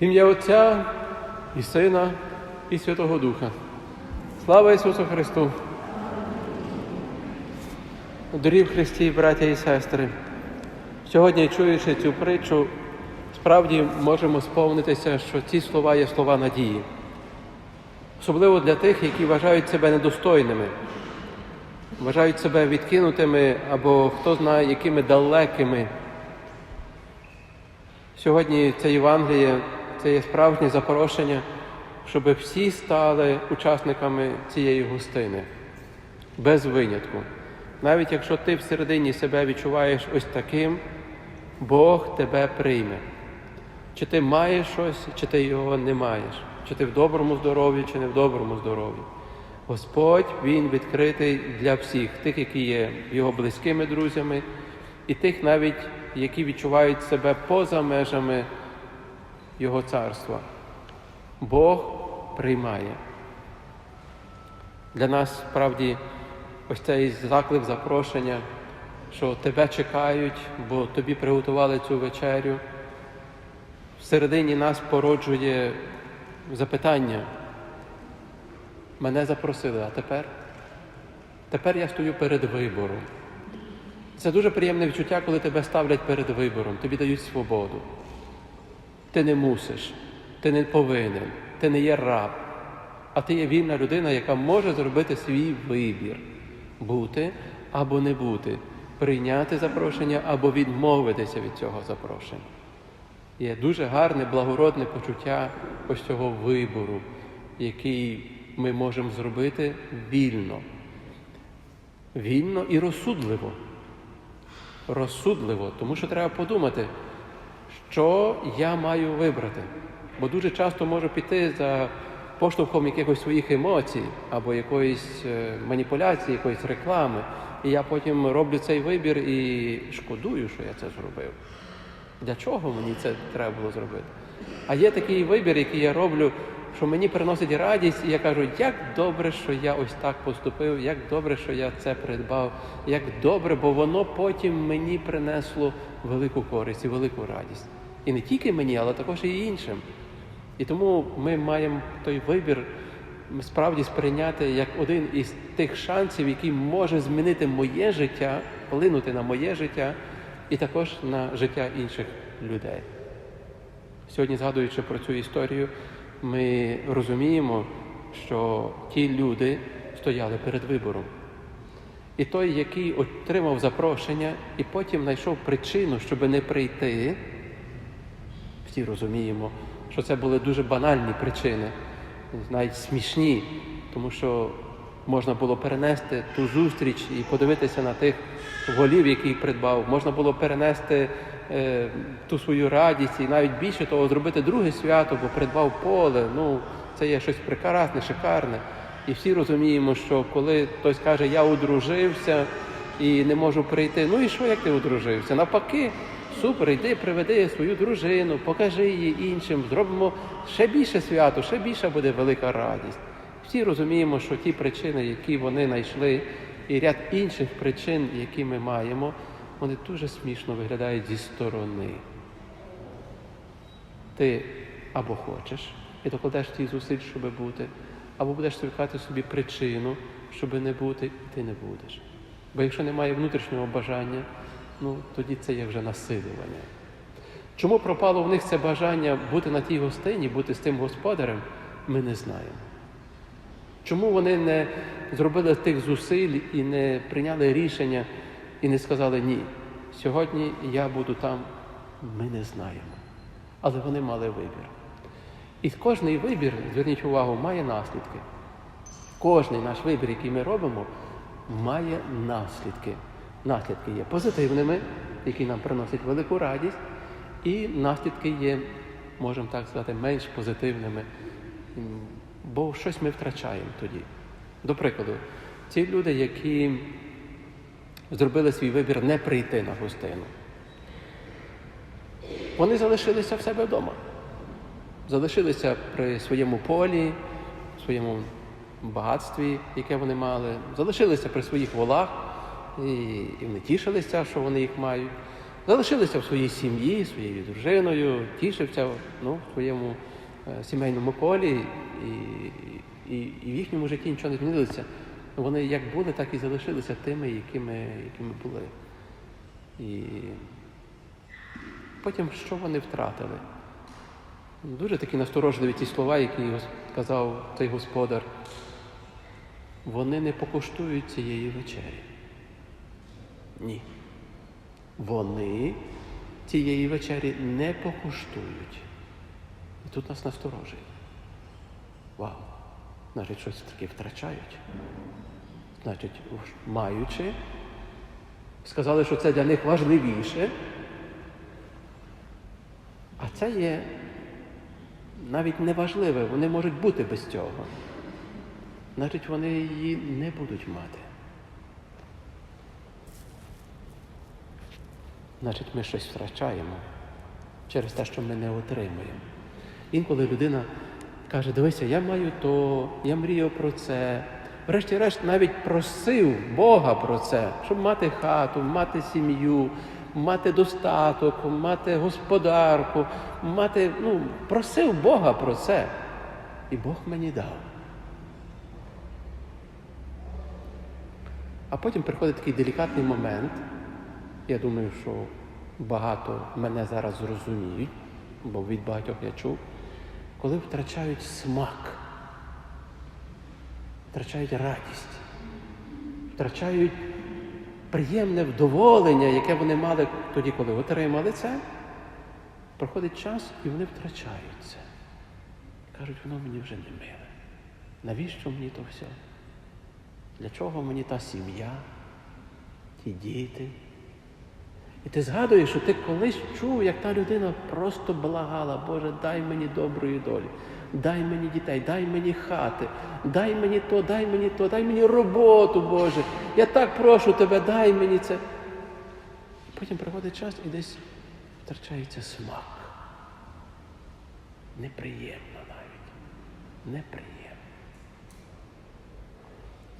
Ім'я Отця і Сина, і Святого Духа. Слава Ісусу Христу! Дорі в Христі, браття і сестри, сьогодні, чуючи цю притчу, справді можемо сповнитися, що ці слова є слова надії. Особливо для тих, які вважають себе недостойними, вважають себе відкинутими або хто знає, якими далекими. Сьогодні це Євангеліє, це є справжнє запрошення, щоб всі стали учасниками цієї гостини, без винятку. Навіть якщо ти всередині себе відчуваєш ось таким, Бог тебе прийме. Чи ти маєш щось, чи ти його не маєш, чи ти в доброму здоров'ї, чи не в доброму здоров'ї. Господь Він відкритий для всіх, тих, які є його близькими друзями, і тих навіть, які відчувають себе поза межами Його царства. Бог приймає. Для нас справді ось цей заклик запрошення, що тебе чекають, бо тобі приготували цю вечерю. Всередині нас породжує запитання. Мене запросили, а тепер? Тепер я стою перед вибором. Це дуже приємне відчуття, коли тебе ставлять перед вибором, тобі дають свободу. Ти не мусиш, ти не повинен, ти не є раб, а ти є вільна людина, яка може зробити свій вибір бути або не бути, прийняти запрошення або відмовитися від цього запрошення. Є дуже гарне, благородне почуття ось цього вибору, який ми можемо зробити вільно. Вільно і розсудливо. Розсудливо, тому що треба подумати, що я маю вибрати. Бо дуже часто можу піти за поштовхом якихось своїх емоцій або якоїсь е, маніпуляції, якоїсь реклами. І я потім роблю цей вибір і шкодую, що я це зробив. Для чого мені це треба було зробити? А є такий вибір, який я роблю, що мені приносить радість, і я кажу, як добре, що я ось так поступив, як добре, що я це придбав, як добре, бо воно потім мені принесло велику користь і велику радість. І не тільки мені, але також і іншим. І тому ми маємо той вибір справді сприйняти як один із тих шансів, який може змінити моє життя, вплинути на моє життя і також на життя інших людей. Сьогодні, згадуючи про цю історію, ми розуміємо, що ті люди стояли перед вибором. І той, який отримав запрошення і потім знайшов причину, щоб не прийти, всі розуміємо, що це були дуже банальні причини, навіть смішні, тому що можна було перенести ту зустріч і подивитися на тих голів, які придбав, можна було перенести е, ту свою радість і навіть більше того, зробити друге свято, бо придбав поле. Ну, це є щось прекрасне, шикарне. І всі розуміємо, що коли хтось каже, я одружився і не можу прийти, ну і що, як ти одружився? Навпаки, супер, йди, приведи свою дружину, покажи її іншим, зробимо ще більше свято, ще більша буде велика радість. Всі розуміємо, що ті причини, які вони знайшли, і ряд інших причин, які ми маємо, вони дуже смішно виглядають зі сторони. Ти або хочеш і докладеш ті зусиль, щоб бути, або будеш шукати собі причину, щоб не бути, і ти не будеш. Бо якщо немає внутрішнього бажання, ну тоді це є вже насилювання. Чому пропало в них це бажання бути на тій гостині, бути з тим господарем, ми не знаємо. Чому вони не зробили тих зусиль і не прийняли рішення і не сказали ні, сьогодні я буду там, ми не знаємо. Але вони мали вибір. І кожний вибір, зверніть увагу, має наслідки. Кожний наш вибір, який ми робимо, має наслідки. Наслідки є позитивними, які нам приносять велику радість, і наслідки є, можемо так сказати, менш позитивними, бо щось ми втрачаємо тоді. До прикладу, ці люди, які зробили свій вибір не прийти на гостину, вони залишилися в себе вдома. Залишилися при своєму полі, своєму багатстві, яке вони мали, залишилися при своїх волах і, і вони тішилися, що вони їх мають. залишилися в своїй сім'ї, своєю дружиною, тішився ну, в своєму е, сімейному колі, і, і, і в їхньому житті нічого не змінилося. Вони як були, так і залишилися тими, якими, якими були. І потім що вони втратили? Дуже такі насторожливі ті слова, які казав цей господар. Вони не покуштують цієї вечері. Ні. Вони цієї вечері не покуштують. І тут нас насторожує. Вау! Значить, щось таке втрачають. Значить, маючи, сказали, що це для них важливіше. А це є навіть неважливе, вони можуть бути без цього. Значить, вони її не будуть мати. Значить, ми щось втрачаємо через те, що ми не отримуємо. Інколи людина каже, дивися, я маю то, я мрію про це. Врешті-решт навіть просив Бога про це, щоб мати хату, мати сім'ю, мати достаток, мати господарку, мати, ну, просив Бога про це. І Бог мені дав. А потім приходить такий делікатний момент. Я думаю, що багато мене зараз зрозуміють, бо від багатьох я чув, коли втрачають смак, втрачають радість, втрачають приємне вдоволення, яке вони мали тоді, коли отримали це, проходить час і вони втрачають це. Кажуть, воно мені вже не миле. Навіщо мені то все? Для чого мені та сім'я, ті діти? І ти згадуєш, що ти колись чув, як та людина просто благала, Боже, дай мені доброї долі, дай мені дітей, дай мені хати, дай мені то, дай мені то, дай мені роботу, Боже. Я так прошу тебе, дай мені це. Потім приходить час і десь втрачається смак. Неприємно навіть. Неприємно.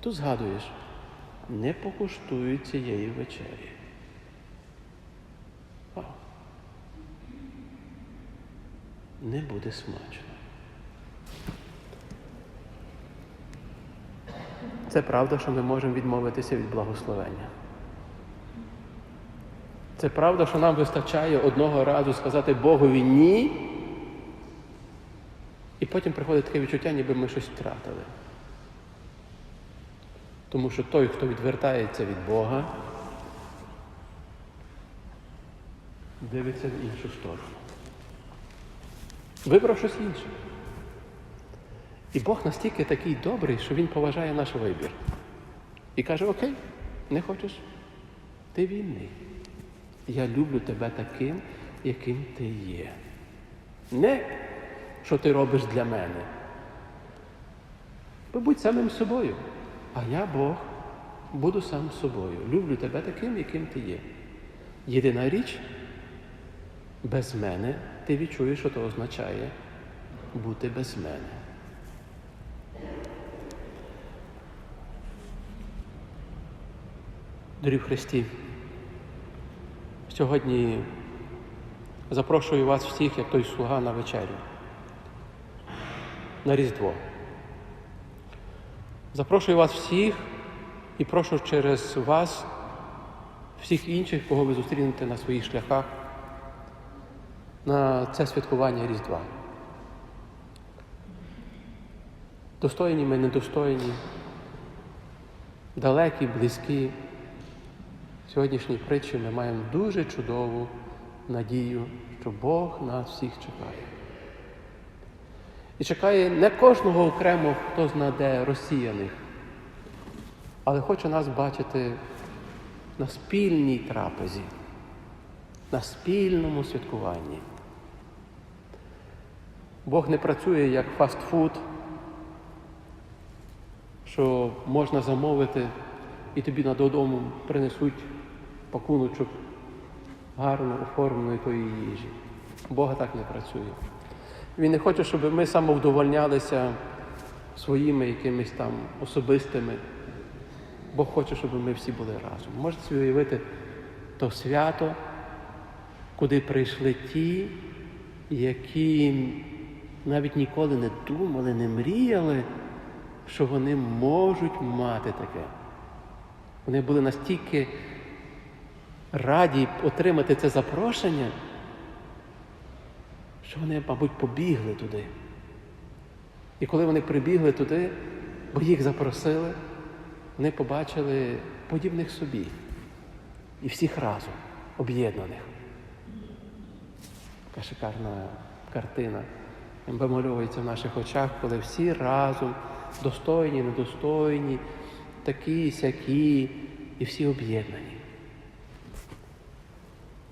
Тут згадуєш, не покуштують цієї вечері. Не буде смачно. Це правда, що ми можемо відмовитися від благословення. Це правда, що нам вистачає одного разу сказати Богові ні. І потім приходить таке відчуття, ніби ми щось втратили. Тому що той, хто відвертається від Бога, дивиться в іншу сторону. Вибрав щось інше. І Бог настільки такий добрий, що Він поважає наш вибір. І каже, окей, не хочеш? Ти вільний. Я люблю тебе таким, яким ти є. Не що ти робиш для мене. Побудь самим собою. А я Бог буду сам собою. Люблю тебе таким, яким ти є. Єдина річ, без мене ти відчуєш, що це означає бути без мене. Дорі в Христі, сьогодні запрошую вас всіх, як той слуга на вечерю, на Різдво. Запрошую вас всіх і прошу через вас, всіх інших, кого ви зустрінете на своїх шляхах, на це святкування Різдва. Достойні ми, недостойні, далекі, близькі. Сьогоднішній притчі ми маємо дуже чудову надію, що Бог нас всіх чекає. І чекає не кожного окремо, хто знаде розсіяних, але хоче нас бачити на спільній трапезі, на спільному святкуванні. Бог не працює як фастфуд, що можна замовити і тобі на додому принесуть пакуночок гарно оформленої тої їжі. Бога так не працює. Він не хоче, щоб ми самовдовольнялися своїми якимись там особистими. Бог хоче, щоб ми всі були разом. Можете собі уявити то свято, куди прийшли ті, які навіть ніколи не думали, не мріяли, що вони можуть мати таке. Вони були настільки раді отримати це запрошення, що вони, мабуть, побігли туди. І коли вони прибігли туди, бо їх запросили, вони побачили подібних собі і всіх разом об'єднаних. Така шикарна картина вимальовується в наших очах, коли всі разом достойні, недостойні, такі, сякі, і всі об'єднані.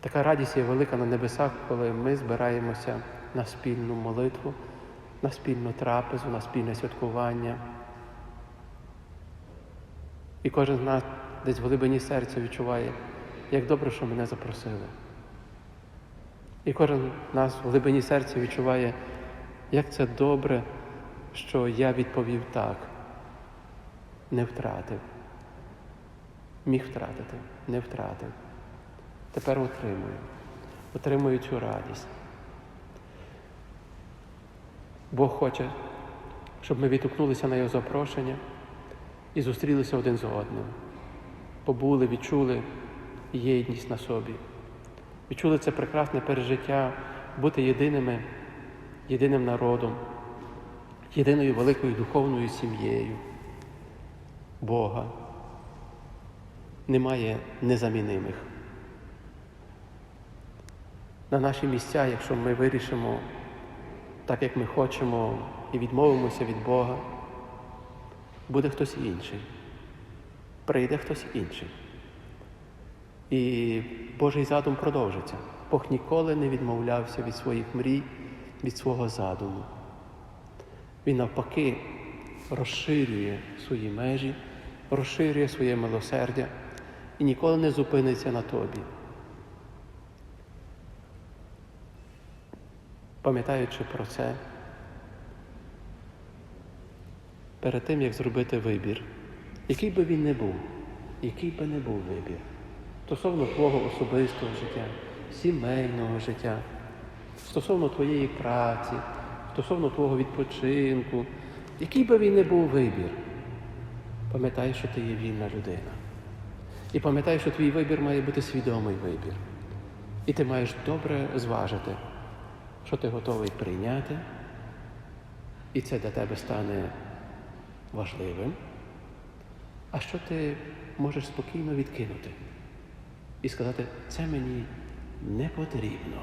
Така радість є велика на небесах, коли ми збираємося на спільну молитву, на спільну трапезу, на спільне святкування. І кожен з нас десь в глибині серця відчуває, як добре, що мене запросили. І кожен з нас в глибині серця відчуває, як це добре, що я відповів так, не втратив. Міг втратити, не втратив. Тепер отримую. Отримую цю радість. Бог хоче, щоб ми відгукнулися на його запрошення і зустрілися один з одним. Побули, відчули єдність на собі. Відчули це прекрасне пережиття бути єдиними, єдиним народом, єдиною великою духовною сім'єю Бога. Немає незамінимих. На наші місця, якщо ми вирішимо так, як ми хочемо, і відмовимося від Бога, буде хтось інший. Прийде хтось інший. І Божий задум продовжиться. Бог ніколи не відмовлявся від своїх мрій, від свого задуму. Він навпаки розширює свої межі, розширює своє милосердя і ніколи не зупиниться на тобі. Пам'ятаючи про це, перед тим, як зробити вибір, який би він не був, який би не був вибір, стосовно твого особистого життя, сімейного життя, стосовно твоєї праці, стосовно твого відпочинку, який би він не був вибір, пам'ятай, що ти є вільна людина. І пам'ятай, що твій вибір має бути свідомий вибір. І ти маєш добре зважити, що ти готовий прийняти, і це для тебе стане важливим, а що ти можеш спокійно відкинути і сказати, це мені не потрібно.